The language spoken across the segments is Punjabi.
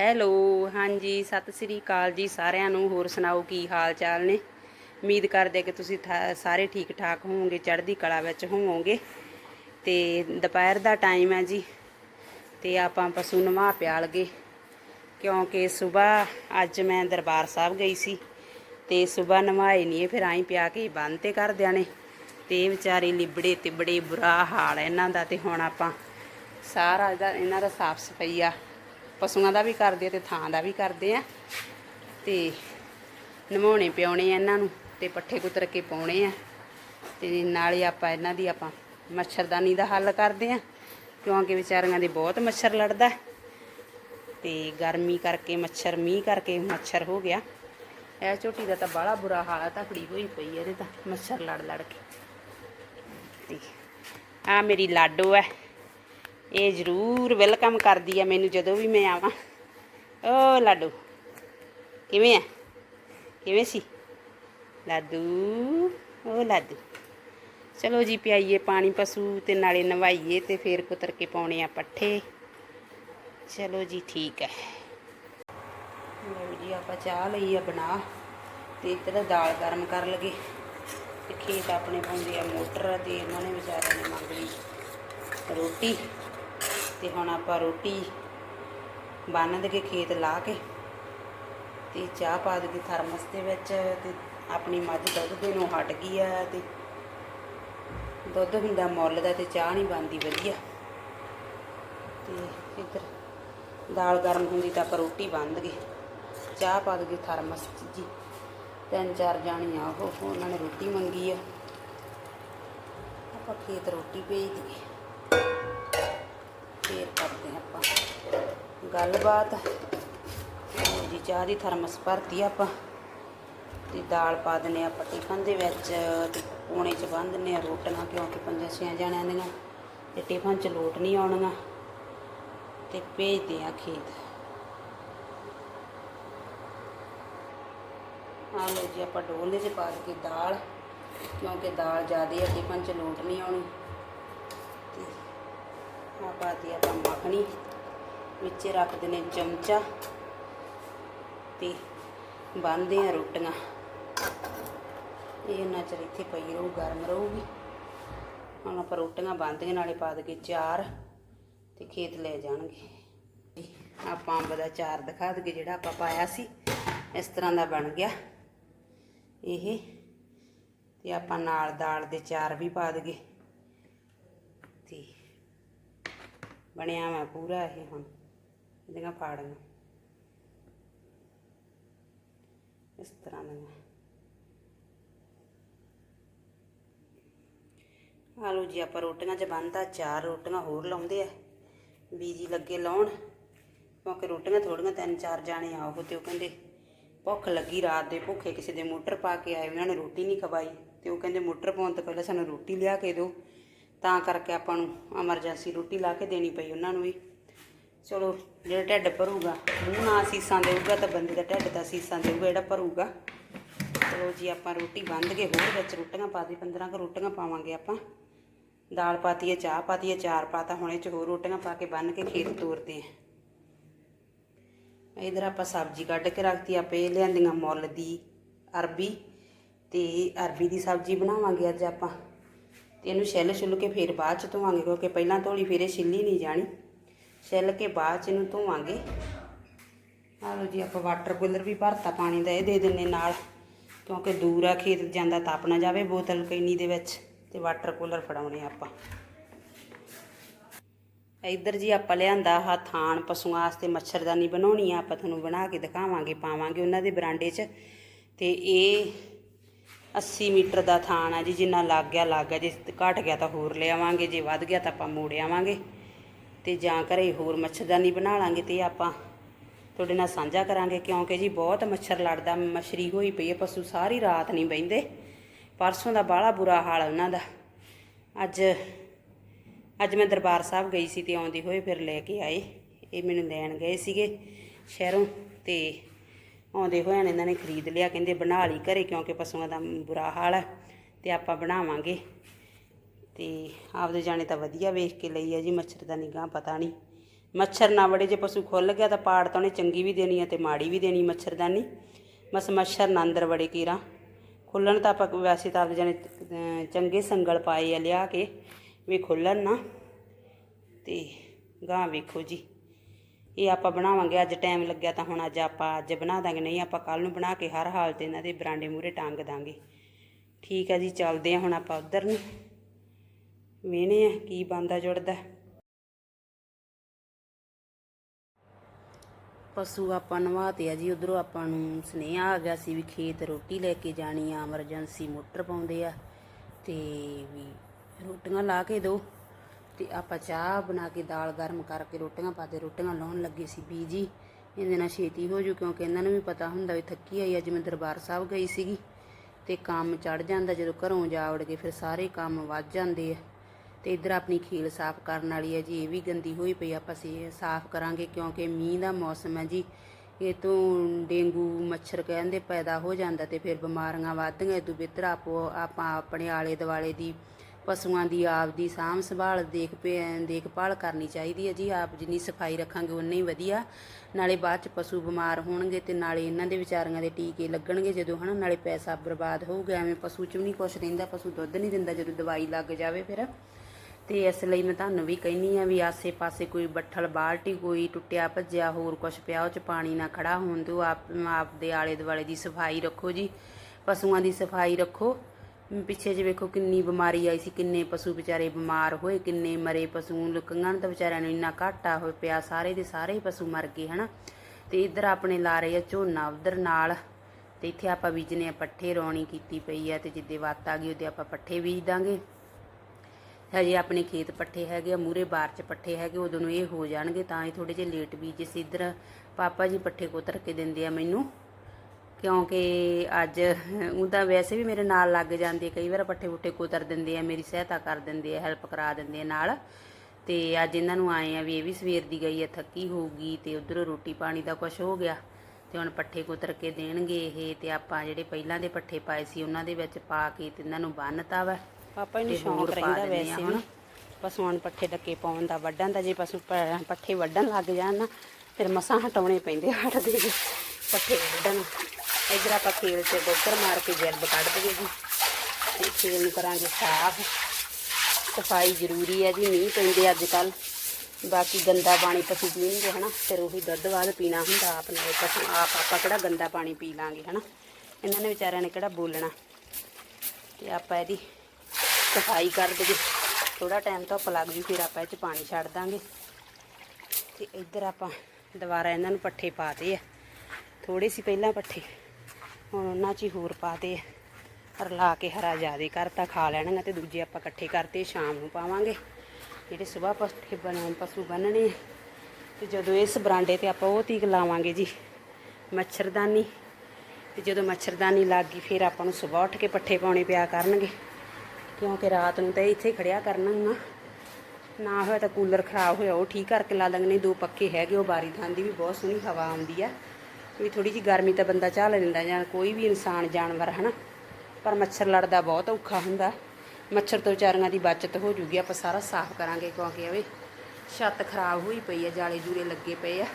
ਹੈਲੋ, ਹਾਂਜੀ, ਸਤਿ ਸ੍ਰੀ ਅਕਾਲ ਜੀ ਸਾਰਿਆਂ ਨੂੰ। ਹੋਰ ਸੁਣਾਓ, ਕੀ ਹਾਲ ਚਾਲ ਨੇ? ਉਮੀਦ ਕਰਦੇ ਕਿ ਤੁਸੀਂ ਥਾ- ਸਾਰੇ ਠੀਕ ਠਾਕ ਹੋਵੋਗੇ, ਚੜ੍ਹਦੀ ਕਲਾ ਵਿੱਚ ਹੋਵੋਗੇ। ਤੇ ਦੁਪਹਿਰ ਦਾ ਟਾਈਮ ਹੈ ਜੀ, ਤੇ ਆਪਾਂ ਪਸ਼ੂ ਨਵਾ ਪਿਆਲ ਗਏ। ਕਿਉਂਕਿ ਸਵੇਰ, ਅੱਜ ਮੈਂ ਦਰਬਾਰ ਸਾਹਿਬ ਗਈ ਸੀ, ਤੇ ਸਵੇਰ ਨਵਾਏ ਨਹੀਂ ਫਿਰ ਆਈ ਪਿਆ ਕੇ ਬੰਦ ਤੇ ਘਰਦਿਆਂ ਨੇ ਤੇ ਵਿਚਾਰੇ ਲਿਬੜੇ ਤੇ ਬੜੇ ਬੁਰਾ ਹਾਲ ਹੈ ਇਹਨਾਂ ਦਾ, ਤੇ ਹੁਣ ਆਪਾਂ ਸਾਰਾ ਇਹਦਾ, ਇਹਨਾਂ ਦਾ ਸਾਫ਼ ਸਫ਼ਾਈ ਆ। ਪਸ਼ੂਆਂ ਦਾ ਵੀ ਕਰਦੇ ਆ ਤੇ ਥਾਂ ਦਾ ਵੀ ਕਰਦੇ ਆ। ਤੇ ਨਵਾਉਣੇ ਪਿਆਉਣੇ ਆ ਇਹਨਾਂ ਨੂੰ ਤੇ ਪੱਠੇ ਕੁਤਰ ਕੇ ਪਾਉਣੇ ਆ। ਤੇ ਨਾਲੇ ਆਪਾਂ ਇਹਨਾਂ ਦੀ ਆਪਾਂ ਮੱਛਰਦਾਨੀ ਦਾ ਹੱਲ ਕਰਦੇ ਆ, ਕਿਉਂਕਿ ਵਿਚਾਰੀਆਂ ਦੇ ਬਹੁਤ ਮੱਛਰ ਲੜਦਾ। ਤੇ ਗਰਮੀ ਕਰਕੇ ਮੱਛਰ, ਮੀਂਹ ਕਰਕੇ ਮੱਛਰ ਹੋ ਗਿਆ। ਇਹ ਝੋਟੀ ਦਾ ਤਾਂ ਬੜਾ ਬੁਰਾ ਹਾਲ ਆ, ਤਕੜੀ ਹੋਈ ਪਈ ਇਹਦੇ ਤਾਂ ਮੱਛਰ ਲੜ ਲੜ ਕੇ। ਤੇ ਆ ਮੇਰੀ ਲਾਡੋ ਹੈ ਇਹ ਜ਼ਰੂਰ ਵੈਲਕਮ ਕਰਦੀ ਆ ਮੈਨੂੰ ਜਦੋਂ ਵੀ ਮੈਂ ਆਵਾਂ। ਓ ਲਾਡੂ, ਕਿਵੇਂ ਆ? ਕਿਵੇਂ ਸੀ? ਲਾਡੂ, ਓ ਲਾਡੂ। ਚਲੋ ਜੀ ਪਿਆਈਏ ਪਾਣੀ ਪਸ਼ੂ ਤੇ ਨਾਲੇ ਨਵਾਈਏ ਤੇ ਫੇਰ ਕੁਤਰ ਕੇ ਪਾਉਣੇ ਆ ਪੱਠੇ। ਚਲੋ ਜੀ ਠੀਕ ਹੈ। ਲਓ ਜੀ, ਆਪਾਂ ਚਾਹ ਲਈ ਆ ਬਣਾ ਤੇ ਇੱਧਰ ਦਾਲ ਗਰਮ ਕਰ ਲਗੇ। ਤੇ ਖੇਤ ਆਪਣੇ ਪਾਉਂਦੇ ਆ ਮੋਟਰ ਤੇ ਉਹਨਾਂ ਨੇ ਵਿਚਾਰਿਆਂ ਨੇ ਮੰਗ ਲਈ ਰੋਟੀ। ਤੇ ਹੁਣ ਆਪਾਂ ਰੋਟੀ ਬੰਨ ਦੇ ਕੇ ਖੇਤ ਲਾ ਕੇ ਤੇ ਚਾਹ ਪਾ ਦੇ ਥਰਮਸ ਦੇ ਵਿੱਚ ਤੇ ਆਪਣੀ ਮੱਝ ਦੁੱਧ ਦੇਣੋਂ ਹਟ ਗਈ ਆ ਤੇ ਦੁੱਧ ਹੁੰਦਾ ਮੁੱਲ ਦਾ ਤੇ ਚਾਹ ਨਹੀਂ ਬਣਦੀ ਵਧੀਆ। ਤੇ ਇੱਧਰ ਦਾਲ ਗਰਮ ਹੁੰਦੀ ਤਾਂ ਆਪਾਂ ਰੋਟੀ ਬੰਦ ਗਏ ਚਾਹ ਪਾ ਦੇ ਥਰਮਸ ਜੀ। ਤਿੰਨ ਚਾਰ ਜਾਣੀਆਂ ਉਹ, ਉਹਨਾਂ ਨੇ ਰੋਟੀ ਮੰਗੀ ਆ। ਆਪਾਂ ਖੇਤ ਰੋਟੀ ਭੇਜ ਦਈਏ। ਫੇਰ ਕਰਦੇ ਹਾਂ ਆਪਾਂ ਗੱਲਬਾਤ। ਜੀ, ਚਾਹ ਦੀ ਥਰਮਸ ਭਰਤੀ ਆਪਾਂ। ਤੇ ਦਾਲ ਪਾ ਦਿੰਨੇ ਆਪਾਂ ਟਿਫਨ ਦੇ ਵਿੱਚ ਤੇ ਪੋਣੇ ਚ ਬੰਨ ਦਿੰਨੇ ਆ ਰੋਟੀਆਂ, ਕਿਉਂਕਿ ਪੰਜਾਂ ਛਿਆਂ ਜਣਿਆਂ ਦੀਆਂ। ਤੇ ਟਿਫਨ ਚ ਲੋਟ ਨਹੀਂ ਆਉਣੀਆਂ ਤੇ ਭੇਜਦੇ ਆ ਖੇਤ। ਆ ਲਓ ਜੀ, ਆਪਾਂ ਡੋਲੇ 'ਚ ਪਾ ਕੇ ਦਾਲ। ਕਿਉਂਕਿ ਦਾਲ ਜ਼ਿਆਦੇ ਆ, ਟਿਫਨ ਚ ਲੋਟ ਨਹੀਂ ਆਉਣੀ। ਆ ਪਾਤੀ ਆਪਾਂ ਮੱਖਣੀ ਵਿੱਚ ਰੱਖ ਦਿੰਨੇ ਚਮਚਾ ਤੇ ਬੰਨਦੇ ਆ ਰੋਟੀਆਂ। ਇਹ ਨਾ ਚਿਰ ਇੱਥੇ ਪਈ ਰਹੂ, ਗਰਮ ਰਹੂਗੀ। ਹੁਣ ਆਪਾਂ ਰੋਟੀਆਂ ਬੰਨਦੀਆਂ ਨਾਲੇ ਪਾ ਦੇ ਚਾਰ ਤੇ ਖੇਤ ਲੈ ਜਾਣਗੇ। ਆਪਾਂ ਅੰਬ ਦਾ ਚਾਰ ਦਿਖਾ ਦਗੇ ਜਿਹੜਾ ਆਪਾਂ ਪਾਇਆ ਸੀ, ਇਸ ਤਰ੍ਹਾਂ ਦਾ ਬਣ ਗਿਆ। ਇਹ ਤੇ ਆਪਾਂ ਨਾਲ ਦਾਲ ਦੇ ਚਾਰ ਵੀ ਪਾ ਦਗੇ ਤੇ ਬਣਿਆ ਵਾ ਪੂਰਾ ਇਹ ਹੁਣ, ਇਹਦੀਆਂ ਫਾੜੀਆਂ। ਇਸ ਤਰ੍ਹਾਂ ਦੀਆਂ ਆਲੂ ਜੀ, ਆਪਾਂ ਰੋਟੀਆਂ 'ਚ ਬੰਨਦਾ ਚਾਰ ਰੋਟੀਆਂ ਹੋਰ ਲਾਉਂਦੇ ਆ। ਬੀਜੀ ਲੱਗੇ ਲਾਉਣ, ਕਿਉਂਕਿ ਰੋਟੀਆਂ ਥੋੜੀਆਂ ਤਿੰਨ ਚਾਰ ਜਾਣੇ ਆ, ਉਹ ਤੇ ਉਹ ਕਹਿੰਦੇ ਭੁੱਖ ਲੱਗੀ ਰਾਤ ਦੇ, ਭੁੱਖੇ ਕਿਸੇ ਦੇ ਮੋਟਰ ਪਾ ਕੇ ਆਏ ਉਹਨਾਂ ਨੇ ਰੋਟੀ ਨਹੀਂ ਖਵਾਈ। ਤੇ ਉਹ ਕਹਿੰਦੇ ਮੋਟਰ ਪਾਉਣ ਤੋਂ ਪਹਿਲਾਂ ਸਾਨੂੰ ਰੋਟੀ ਲਿਆ ਕੇ ਦਿਓ। ਤਾਂ ਕਰਕੇ ਆਪਾਂ ਨੂੰ ਐਮਰਜੈਂਸੀ ਰੋਟੀ ਲਾ ਕੇ ਦੇਣੀ ਪਈ ਉਹਨਾਂ ਨੂੰ ਵੀ। ਚਲੋ, ਜਿਹੜਾ ਢਿੱਡ ਭਰੂਗਾ, ਮੂੰਹ ਨਾ ਸੀਸਾਂ ਦੇਊਗਾ ਤਾਂ ਬੰਦੇ ਦਾ ਢਿੱਡ ਤਾਂ ਸੀਸਾਂ ਦੇਊਗਾ ਜਿਹੜਾ ਭਰੂਗਾ। ਚਲੋ ਜੀ, ਆਪਾਂ ਰੋਟੀ ਬੰਦ ਕੇ ਹੋਰ ਵਿੱਚ ਰੋਟੀਆਂ ਪਾ ਦੇ 15 ਕੁ ਰੋਟੀਆਂ ਪਾਵਾਂਗੇ ਆਪਾਂ। ਦਾਲ ਪਾਤੀ ਹੈ, ਚਾਹ ਪਾਤੀ ਹੈ ਚਾਰ ਪਾਤਾ, ਹੁਣ ਇਹ ਚ ਹੋਰ ਰੋਟੀਆਂ ਪਾ ਕੇ ਬੰਨ ਕੇ ਖੇਤ ਤੋਰਦੇ ਆ ਇਧਰ ਆਪਾਂ ਸਬਜ਼ੀ ਕੱਢ ਕੇ ਰੱਖਤੀ, ਆਪੇ ਇਹ ਲਿਆਂਦੀਆਂ ਮੁੱਲ ਦੀ ਅਰਬੀ। ਤੇ ਅਰਬੀ ਦੀ ਸਬਜ਼ੀ ਬਣਾਵਾਂਗੇ ਅੱਜ ਆਪਾਂ। ਤੇ ਇਹਨੂੰ ਛਿੱਲ ਛੁੱਲ ਕੇ ਫਿਰ ਬਾਅਦ ਚ ਧੋਵਾਂਗੇ, ਕਿਉਂਕਿ ਪਹਿਲਾਂ ਧੋਲੀ ਫੇਰ ਇਹ ਛਿੱਲੀ ਨਹੀਂ ਜਾਣੀ। ਛਿੱਲ ਕੇ ਬਾਅਦ ਚ ਇਹਨੂੰ ਧੋਵਾਂਗੇ। ਆ ਲਓ ਜੀ, ਆਪਾਂ ਵਾਟਰ ਕੂਲਰ ਵੀ ਭਰਤਾ ਪਾਣੀ ਦਾ ਇਹ ਦੇ ਦਿੰਨੇ ਨਾਲ, ਕਿਉਂਕਿ ਦੂਰ ਆ ਖੇਤ ਜਾਂਦਾ ਤਾਪ ਨਾ ਜਾਵੇ ਬੋਤਲ ਕੈਨੀ ਦੇ ਵਿੱਚ, ਤੇ ਵਾਟਰ ਕੂਲਰ ਫੜਾਉਣੇ ਆਪਾਂ। ਇੱਧਰ ਜੀ ਆਪਾਂ ਲਿਆਂਦਾ ਆਹ ਥਾਣ ਪਸ਼ੂਆਂ ਵਾਸਤੇ ਮੱਛਰਦਾਨੀ ਬਣਾਉਣੀ ਆ, ਆਪਾਂ ਤੁਹਾਨੂੰ ਬਣਾ ਕੇ ਦਿਖਾਵਾਂਗੇ, ਪਾਵਾਂਗੇ ਉਹਨਾਂ ਦੇ ਬਰਾਂਡੇ 'ਚ। ਤੇ ਇਹ 80 ਮੀਟਰ ਦਾ ਥਾਣ ਆ ਜੀ, ਜਿੰਨਾ ਲੱਗ ਗਿਆ ਲੱਗ ਗਿਆ। ਜੇ ਘਟ ਗਿਆ ਤਾਂ ਹੋਰ ਲੈ ਆਵਾਂਗੇ, ਜੇ ਵੱਧ ਗਿਆ ਤਾਂ ਆਪਾਂ ਮੋੜ ਆਵਾਂਗੇ। ਤੇ ਜਾਂ ਘਰੇ ਹੋਰ ਮੱਛਰਦਾਨੀ ਬਣਾ ਲਾਂਗੇ ਤੇ ਆਪਾਂ ਤੁਹਾਡੇ ਨਾਲ ਸਾਂਝਾ ਕਰਾਂਗੇ, ਕਿਉਂਕਿ ਜੀ ਬਹੁਤ ਮੱਛਰ ਲੜਦਾ, ਮਛਰੀ ਹੋਈ ਪਈ ਹੈ ਪਸ਼ੂ ਸਾਰੀ ਰਾਤ ਨਹੀਂ ਬੈੰਦੇ ਪਰਸੋਂ ਦਾ ਬਾਹਲਾ ਬੁਰਾ ਹਾਲ ਉਹਨਾਂ ਦਾ। ਅੱਜ ਅੱਜ ਮੈਂ ਦਰਬਾਰ ਸਾਹਿਬ ਗਈ ਸੀ ਤੇ ਆਉਂਦੀ ਹੋਏ ਫਿਰ ਲੈ ਕੇ ਆਏ। ਇਹ ਮੈਨੂੰ ਲੈਣ ਗਏ ਸੀਗੇ ਸ਼ਹਿਰੋਂ ਤੇ ਆਉਂਦੇ ਹੋਇਆਂ ਇਹਨਾਂ ਨੇ ਖਰੀਦ ਲਿਆ, ਕਹਿੰਦੇ ਬਣਾ ਲਈ ਘਰੇ ਕਿਉਂਕਿ ਪਸ਼ੂਆਂ ਦਾ ਬੁਰਾ ਹਾਲ ਹੈ ਤੇ ਆਪਾਂ ਬਣਾਵਾਂਗੇ। ਤੇ ਆਪਦੇ ਜਾਣੇ ਤਾਂ ਵਧੀਆ ਵੇਖ ਕੇ ਲਈ ਆ ਜੀ, ਮੱਛਰ ਦਾ ਨਿਗਾਹ ਪਤਾ ਨਹੀਂ। ਮੱਛਰ ਨਾ ਵੜੇ, ਜੇ ਪਸ਼ੂ ਖੁੱਲ ਗਿਆ ਤਾਂ ਪਾੜ ਤਾਂ ਉਹਨੇ ਚੰਗੀ ਵੀ ਦੇਣੀ ਆ ਤੇ ਮਾੜੀ ਵੀ ਦੇਣੀ ਮੱਛਰਦਾਨੀ। ਬਸ ਮੱਛਰ ਨਾ ਅੰਦਰ ਵੜੇ ਕੀਰਾ। ਖੁੱਲਣ ਤਾਂ ਆਪਾਂ ਵੈਸੇ ਤਾਂ ਆਪਦੇ ਜਾਣੇ ਚੰਗੇ ਸੰਗਲ ਪਾਏ ਆ ਲਿਆ ਕੇ, ਵੀ ਖੁੱਲਣ ਨਾ। ਤੇ ਗਾਂ ਵੇਖੋ ਜੀ। ਇਹ ਆਪਾਂ ਬਣਾਵਾਂਗੇ, ਅੱਜ ਟਾਈਮ ਲੱਗਿਆ ਤਾਂ ਹੁਣ ਅੱਜ ਆਪਾਂ ਅੱਜ ਬਣਾ ਦਾਂਗੇ, ਨਹੀਂ ਆਪਾਂ ਕੱਲ ਨੂੰ ਬਣਾ ਕੇ ਹਰ ਹਾਲਤ ਇਹਨਾਂ ਦੇ ਬਰਾਂਡੇ ਮੂਰੇ ਟੰਗ ਦਾਂਗੇ। ਠੀਕ ਆ ਜੀ, ਚੱਲਦੇ ਆ ਹੁਣ ਆਪਾਂ ਉਧਰ ਨੂੰ। ਵੇਨੇ ਆ ਕੀ ਬੰਦਾ ਜੁੜਦਾ। ਪਸ਼ੂ ਆਪਾਂ ਨਵਾਤੇ ਆ ਜੀ, ਉਧਰੋਂ ਆਪਾਂ ਨੂੰ ਸੁਨੇਹਾ ਆ ਗਿਆ ਸੀ ਵੀ ਖੇਤ ਰੋਟੀ ਲੈ ਕੇ ਜਾਣੀ ਆ ਐਮਰਜੈਂਸੀ ਮੋਟਰ ਪਾਉਂਦੇ ਆ, ਤੇ ਵੀ ਰੋਟੀਆਂ ਲਾ ਕੇ ਦਿਓ। ਤੇ ਆਪਾਂ ਚਾਹ ਬਣਾ ਕੇ ਦਾਲ ਗਰਮ ਕਰਕੇ ਰੋਟੀਆਂ ਪਾਤੇ ਰੋਟੀਆਂ ਲਾਉਣ ਲੱਗੇ ਸੀ ਬੀਜੀ। ਇਹਦੇ ਨਾਲ ਛੇਤੀ ਹੋ ਜੂ ਕਿਉਂਕਿ ਇਹਨਾਂ ਨੂੰ ਵੀ ਪਤਾ ਹੁੰਦਾ ਵੀ ਥੱਕੀ ਆਈ ਅੱਜ ਮੈਂ ਦਰਬਾਰ ਸਾਹਿਬ ਗਈ ਸੀਗੀ ਤੇ ਕੰਮ ਚੜ ਜਾਂਦਾ, ਜਦੋਂ ਘਰੋਂ ਜਾ ਵੜ ਕੇ ਫਿਰ ਸਾਰੇ ਕੰਮ ਵੱਧ ਜਾਂਦੇ ਆ। ਤੇ ਇੱਧਰ ਆਪਣੀ ਖੀਲ ਸਾਫ਼ ਕਰਨ ਵਾਲੀ ਹੈ ਜੀ, ਇਹ ਵੀ ਗੰਦੀ ਹੋਈ ਪਈ ਆਪਾਂ ਸੇ ਸਾਫ਼ ਕਰਾਂਗੇ ਕਿਉਂਕਿ ਮੀਂਹ ਦਾ ਮੌਸਮ ਹੈ ਜੀ। ਇਹ ਤੋਂ ਡੇਂਗੂ ਮੱਛਰ ਕਹਿੰਦੇ ਪੈਦਾ ਹੋ ਜਾਂਦਾ ਤੇ ਫਿਰ ਬਿਮਾਰੀਆਂ ਵੱਧਦੀਆਂ, ਇਹ ਤੋਂ ਬਿਹਤਰ ਆਪੋ ਆਪਾਂ ਆਪਣੇ ਆਲੇ ਦੁਆਲੇ ਦੀ ਪਸ਼ੂਆਂ ਦੀ ਆਪ ਦੀ ਸਾਂਭ ਸੰਭਾਲ, ਦੇਖ ਭੇ- ਦੇਖਭਾਲ ਕਰਨੀ ਚਾਹੀਦੀ ਹੈ ਜੀ। ਆਪ ਜਿੰਨੀ ਸਫ਼ਾਈ ਰੱਖਾਂਗੇ ਉਨਾ ਹੀ ਵਧੀਆ। ਨਾਲੇ ਬਾਅਦ ਚ ਪਸ਼ੂ ਬਿਮਾਰ ਹੋਣਗੇ ਤੇ ਨਾਲੇ ਇਹਨਾਂ ਦੇ ਵਿਚਾਰੀਆਂ ਦੇ ਟੀਕੇ ਲੱਗਣਗੇ ਜਦੋਂ, ਹਨਾ? ਨਾਲੇ ਪੈਸਾ ਬਰਬਾਦ ਹੋਊਗਾ। ਐਵੇਂ ਪਸ਼ੂ ਚ ਵੀ ਨਹੀਂ ਕੁਛ ਰਹਿੰਦਾ ਪਸ਼ੂ ਦੁੱਧ ਨਹੀਂ ਦਿੰਦਾ ਜਦੋਂ ਦਵਾਈ ਲੱਗ ਜਾਵੇ ਫਿਰ। ਤੇ ਇਸ ਲਈ ਮੈਂ ਤੁਹਾਨੂੰ ਵੀ ਕਹਿੰਨੀ ਆ ਵੀ ਆਸੇ-ਪਾਸੇ ਕੋਈ ਬੱਠਲ ਬਾਲਟੀ ਕੋਈ ਟੁੱਟਿਆ ਭੱਜਿਆ ਹੋਰ ਕੁਝ ਪਿਆ, ਉਹ ਚ ਪਾਣੀ ਨਾ ਖੜਾ ਹੋਣ ਦਿਓ। ਆਪ ਆਪ ਦੇ ਆਲੇ ਦੁਆਲੇ ਦੀ ਸਫ਼ਾਈ ਰੱਖੋ ਜੀ। ਪਸ਼ੂਆਂ ਦੀ ਸਫ਼ਾਈ ਰੱਖੋ। ਪਿੱਛੇ ਜੇ ਵੇਖੋ ਕਿੰਨੀ ਬਿਮਾਰੀ ਆਈ ਸੀ, ਕਿੰਨੇ ਪਸ਼ੂ ਵਿਚਾਰੇ ਬਿਮਾਰ ਹੋਏ, ਕਿੰਨੇ ਮਰੇ ਪਸ਼ੂ ਲੁਕੰਗਣ ਤਾਂ ਵਿਚਾਰਿਆਂ ਨੂੰ ਇੰਨਾ ਘਾਟਾ ਹੋਇਆ ਪਿਆ, ਸਾਰੇ ਦੇ ਸਾਰੇ ਹੀ ਪਸ਼ੂ ਮਰ ਗਏ, ਹਨਾ। ਤੇ ਇੱਧਰ ਆਪਣੇ ਲਾ ਰਹੇ ਆ ਝੋਨਾ, ਉਧਰ ਨਾਲ ਤੇ ਇੱਥੇ ਆਪਾਂ ਬੀਜਨੇ ਆ, ਪੱਠੇ ਰੌਣੀ ਕੀਤੀ ਪਈ ਆ ਤੇ ਜਿੱਦੇ ਵੱਤ ਆ ਗਈ, ਉਹਦੇ ਆਪਾਂ ਪੱਠੇ ਬੀਜ ਦਾਂਗੇ। ਹਜੇ ਆਪਣੇ ਖੇਤ ਪੱਠੇ ਹੈਗੇ ਆ ਮੂਰੇ ਬਾਰ ਚ ਪੱਠੇ ਹੈਗੇ, ਉਦੋਂ ਨੂੰ ਇਹ ਹੋ ਜਾਣਗੇ, ਤਾਂ ਇਹ ਥੋੜੇ ਜਿਹੇ ਲੇਟ ਬੀਜੇ ਸੀ। ਇੱਧਰ ਪਾਪਾ ਜੀ ਪੱਠੇ ਕੁਤਰ ਕੇ ਦਿੰਦੇ ਆ ਮੈਨੂੰ। ਕਿਉਂਕਿ ਅੱਜ ਉਹਦਾ ਵੈਸੇ ਵੀ ਮੇਰੇ ਨਾਲ ਲੱਗ ਜਾਂਦੇ ਕਈ ਵਾਰ ਪੱਠੇ ਪੁੱਠੇ ਕੁਤਰ ਦਿੰਦੇ ਆ ਮੇਰੀ ਸਹਾਇਤਾ ਕਰ ਦਿੰਦੇ ਆ ਹੈਲਪ ਕਰਾ ਦਿੰਦੇ ਆ ਨਾਲ। ਤੇ ਅੱਜ ਇਹਨਾਂ ਨੂੰ ਆਏ ਆ ਵੀ ਇਹ ਵੀ ਸਵੇਰ ਦੀ ਗਈ ਆ ਥੱਕੀ ਹੋਊਗੀ ਤੇ ਉਧਰੋਂ ਰੋਟੀ ਪਾਣੀ ਦਾ ਕੁਝ ਹੋ ਗਿਆ ਤੇ ਹੁਣ ਪੱਠੇ ਕੁਤਰ ਕੇ ਦੇਣਗੇ ਇਹ ਤੇ ਆਪਾਂ ਜਿਹੜੇ ਪਹਿਲਾਂ ਦੇ ਪੱਠੇ ਪਾਏ ਸੀ ਉਹਨਾਂ ਦੇ ਵਿੱਚ ਪਾ ਕੇ ਤੇ ਇਹਨਾਂ ਨੂੰ ਬੰਨਤਾ ਵਾ ਪਾਪਾ ਇਹਨੂੰ ਸ਼ੌਂਕ ਰਹਿੰਦਾ ਵੈਸੇ ਵੀ। ਪਸ਼ੂਆਂ ਨੂੰ ਪੱਠੇ ਡੱਕੇ ਪਾਉਣ ਦਾ ਵੱਢਣ ਦਾ ਜੇ ਪਸ਼ੂ ਪੱਠੇ ਵੱਢਣ ਲੱਗ ਜਾਣ ਨਾ ਫਿਰ ਮਸਾਂ ਹਟਾਉਣੇ ਪੈਂਦੇ ਹਟਦੇ ਪੱਠੇ ਵੱਢਣ। ਇਧਰ ਆਪਾਂ ਖੇਲ ਤੇ ਡੋਕਰ ਮਾਰ ਕੇ ਜੈਲਬ ਕੱਢ ਦਈਏ ਜੀ। ਤੇ ਖੇਲ ਨੂੰ ਕਰਾਂਗੇ ਸਾਫ਼। ਸਫ਼ਾਈ ਜ਼ਰੂਰੀ ਹੈ ਜੀ, ਮੀਂਹ ਪੈਂਦੇ ਅੱਜ ਕੱਲ ਬਾਕੀ ਗੰਦਾ ਪਾਣੀ ਪਸ਼ੂ ਪੀਣਗੇ, ਹਨਾ। ਫਿਰ ਉਹੀ ਦੁੱਧ ਬਾਅਦ ਪੀਣਾ ਹੁੰਦਾ, ਆਪ ਨਾਲ ਪਸ਼ੂ, ਆਪ ਆਪਾਂ ਕਿਹੜਾ ਗੰਦਾ ਪਾਣੀ ਪੀ ਲਾਂਗੇ, ਹਨਾ। ਇਹਨਾਂ ਨੇ ਵਿਚਾਰਿਆਂ ਨੇ ਕਿਹੜਾ ਬੋਲਣਾ। ਤੇ ਆਪਾਂ ਇਹਦੀ ਸਫ਼ਾਈ ਕਰ ਦਈਏ। ਥੋੜਾ ਟਾਈਮ ਧੁੱਪ ਲੱਗ ਜੂ, ਫਿਰ ਆਪਾਂ ਇਹ ਚ ਪਾਣੀ ਛੱਡ ਦਾਂਗੇ। ਤੇ ਇੱਧਰ ਆਪਾਂ ਦੁਬਾਰਾ ਇਹਨਾਂ ਨੂੰ ਪੱਠੇ ਪਾਤੇ ਆ। ਥੋੜੇ ਸੀ ਪਹਿਲਾਂ ਪੱਠੇ। ਹੁਣ ਉਹਨਾਂ 'ਚ ਹੀ ਹੋਰ ਪਾਤੇ ਆ ਰਲਾ ਕੇ ਹਰਾ ਜ਼ਿਆਦੇ ਕਰਤਾ ਖਾ ਲੈਣਗੇ ਤੇ ਦੂਜੇ ਆਪਾਂ ਇਕੱਠੇ ਕਰਤੇ ਸ਼ਾਮ ਨੂੰ ਪਾਵਾਂਗੇ। ਜਿਹੜੇ ਸਵੇਰ ਪੱਠੇ ਬਣ ਪਸ਼ੂ ਬੰਨਣੇ ਆ। ਤੇ ਜਦੋਂ ਇਸ ਬਰਾਂਡੇ ਤੇ ਆਪਾਂ ਉਹ ਤੀਕ ਲਾਵਾਂਗੇ ਜੀ, ਮੱਛਰਦਾਨੀ। ਤੇ ਜਦੋਂ ਮੱਛਰਦਾਨੀ ਲੱਗ ਗਈ, ਫਿਰ ਆਪਾਂ ਨੂੰ ਸਵੇਰ ਉੱਠ ਕੇ ਪੱਠੇ ਪਾਉਣੇ ਪਿਆ ਕਰਨਗੇ। ਕਿਉਂਕਿ ਰਾਤ ਨੂੰ ਤਾਂ ਇੱਥੇ ਖੜਿਆ ਕਰਨਾ ਨਾ ਨਾ ਹੋਇਆ ਤਾਂ ਕੂਲਰ ਖਰਾਬ ਹੋਇਆ, ਉਹ ਠੀਕ ਕਰਕੇ ਲਾ ਦਾਂਗੇ ਨਹੀਂ ਦੋ ਪੱਕੇ ਹੈਗੇ, ਉਹ ਬਾਰੀ ਥਾਂ ਦੀ ਵੀ ਬਹੁਤ ਸੋਹਣੀ ਹਵਾ ਆਉਂਦੀ ਆ। ਵੀ ਥੋੜੀ ਜੀ ਗਰਮੀ ਤਾਂ ਬੰਦਾ ਝੱਲ ਲੈਂਦਾ ਜਾਂ ਕੋਈ ਵੀ ਇਨਸਾਨ, ਜਾਨਵਰ, ਹਨਾ? ਪਰ ਮੱਛਰ ਲੜਦਾ ਬਹੁਤ ਔਖਾ ਹੁੰਦਾ। ਮੱਛਰ ਤੋਂ ਵਿਚਾਰੀਆਂ ਦੀ ਬਚਤ ਹੋ ਜੂਗੀ, ਆਪਾਂ ਸਾਰਾ ਸਾਫ਼ ਕਰਾਂਗੇ ਕਿਉਂਕਿ ਇਹ ਛੱਤ ਖਰਾਬ ਹੋਈ ਪਈ ਆ, ਜਾਲੇ ਜੂਲੇ ਲੱਗੇ ਪਏ ਆ।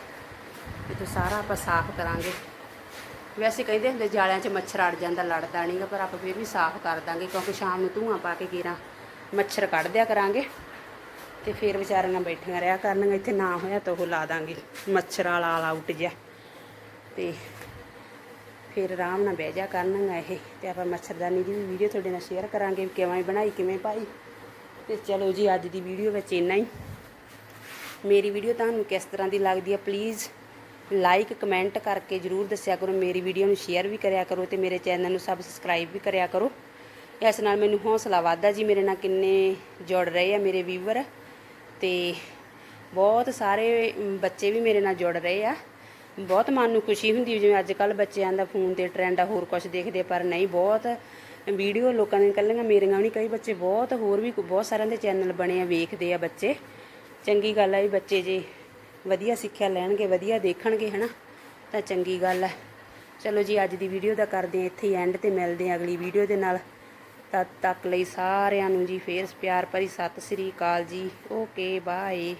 ਇਹ ਤੋਂ ਸਾਰਾ ਆਪਾਂ ਸਾਫ਼ ਕਰਾਂਗੇ। ਵੈਸੇ ਕਹਿੰਦੇ ਹੁੰਦੇ ਜਾਲਿਆਂ 'ਚ ਮੱਛਰ ਅੜ ਜਾਂਦਾ, ਲੜਦਾ ਨਹੀਂਗਾ ਪਰ ਆਪਾਂ ਫਿਰ ਵੀ ਸਾਫ਼ ਕਰ ਦਾਂਗੇ ਕਿਉਂਕਿ ਸ਼ਾਮ ਨੂੰ ਧੂਆਂ ਪਾ ਕੇ ਕੇਰਾਂ ਮੱਛਰ ਕੱਢ ਦਿਆ ਕਰਾਂਗੇ। ਤੇ ਫਿਰ ਵਿਚਾਰੀਆਂ ਬੈਠੀਆਂ ਰਿਹਾ ਕਰਨਗੇ ਇੱਥੇ ਨਾ ਹੋਇਆ ਤਾਂ ਉਹ ਲਾ ਦਾਂਗੇ। ਮੱਛਰ ਵਾਲਾ ਆਲ ਆਊਟ ਜਿਹਾ। ਤੇ ਫਿਰ ਆਰਾਮ ਨਾਲ ਬਹਿ ਜਾ ਕਰਨਗਾ ਇਹ ਤੇ ਆਪਾਂ ਮੱਛਰਦਾਨੀ ਦੀ ਵੀ ਵੀਡੀਓ ਤੁਹਾਡੇ ਨਾਲ ਸ਼ੇਅਰ ਕਰਾਂਗੇ ਵੀ ਕਿਵੇਂ ਬਣਾਈ, ਕਿਵੇਂ ਪਾਈ। ਤੇ ਚਲੋ ਜੀ, ਅੱਜ ਦੀ ਵੀਡੀਓ ਵਿੱਚ ਇੰਨਾ ਹੀ। ਮੇਰੀ ਵੀਡੀਓ ਤੁਹਾਨੂੰ ਕਿਸ ਤਰ੍ਹਾਂ ਦੀ ਲੱਗਦੀ ਹੈ ਪਲੀਜ਼ ਲਾਈਕ ਕਮੈਂਟ ਕਰਕੇ ਜਰੂਰ ਦੱਸਿਆ ਕਰੋ। ਮੇਰੀ ਵੀਡੀਓ ਨੂੰ ਸ਼ੇਅਰ ਵੀ ਕਰਿਆ ਕਰੋ ਤੇ ਮੇਰੇ ਚੈਨਲ ਨੂੰ ਸਬਸਕ੍ਰਾਈਬ ਵੀ ਕਰਿਆ ਕਰੋ। ਇਸ ਨਾਲ ਮੈਨੂੰ ਹੌਸਲਾ ਵੱਧਦਾ ਜੀ, ਮੇਰੇ ਨਾਲ ਕਿੰਨੇ ਜੁੜ ਰਹੇ ਆ ਮੇਰੇ ਵੀਵਰ ਤੇ ਬਹੁਤ ਸਾਰੇ ਬੱਚੇ ਵੀ ਮੇਰੇ ਨਾਲ ਜੁੜ ਰਹੇ ਆ। ਬਹੁਤ ਮਨ ਨੂੰ ਖੁਸ਼ੀ ਹੁੰਦੀ ਜਿਵੇਂ ਅੱਜ ਕੱਲ ਬੱਚਿਆਂ ਦਾ ਫੋਨ ਤੇ ਟ੍ਰੈਂਡ ਆ, ਹੋਰ ਕੁਝ ਦੇਖਦੇ ਪਰ ਨਹੀਂ, ਬਹੁਤ ਵੀਡੀਓ ਲੋਕਾਂ ਨੇ ਕੱਲੀਆਂ ਮੇਰੀਆਂ ਵੀ ਨਹੀਂ, ਕਈ ਬੱਚੇ ਬਹੁਤ, ਹੋਰ ਵੀ ਬਹੁਤ ਸਾਰਿਆਂ ਦੇ ਚੈਨਲ ਬਣੇ ਆ, ਵੇਖਦੇ ਆ ਬੱਚੇ। ਚੰਗੀ ਗੱਲ ਆ ਵੀ ਬੱਚੇ ਜੇ ਵਧੀਆ ਸਿੱਖਿਆ ਲੈਣਗੇ, ਵਧੀਆ ਦੇਖਣਗੇ, ਹਨਾ? ਤਾਂ ਚੰਗੀ ਗੱਲ ਹੈ ਚਲੋ ਜੀ, ਅੱਜ ਦੀ ਵੀਡੀਓ ਦਾ ਕਰਦੇ ਹਾਂ ਇੱਥੇ ਹੀ ਐਂਡ ਤੇ ਮਿਲਦੇ ਹਾਂ ਅਗਲੀ ਵੀਡੀਓ ਦੇ ਨਾਲ। ਤਦ ਤੱਕ ਲਈ ਸਾਰਿਆਂ ਨੂੰ ਜੀ, ਫੇਰ ਪਿਆਰ ਭਰੀ ਸਤਿ ਸ੍ਰੀ ਅਕਾਲ ਜੀ। Okay bye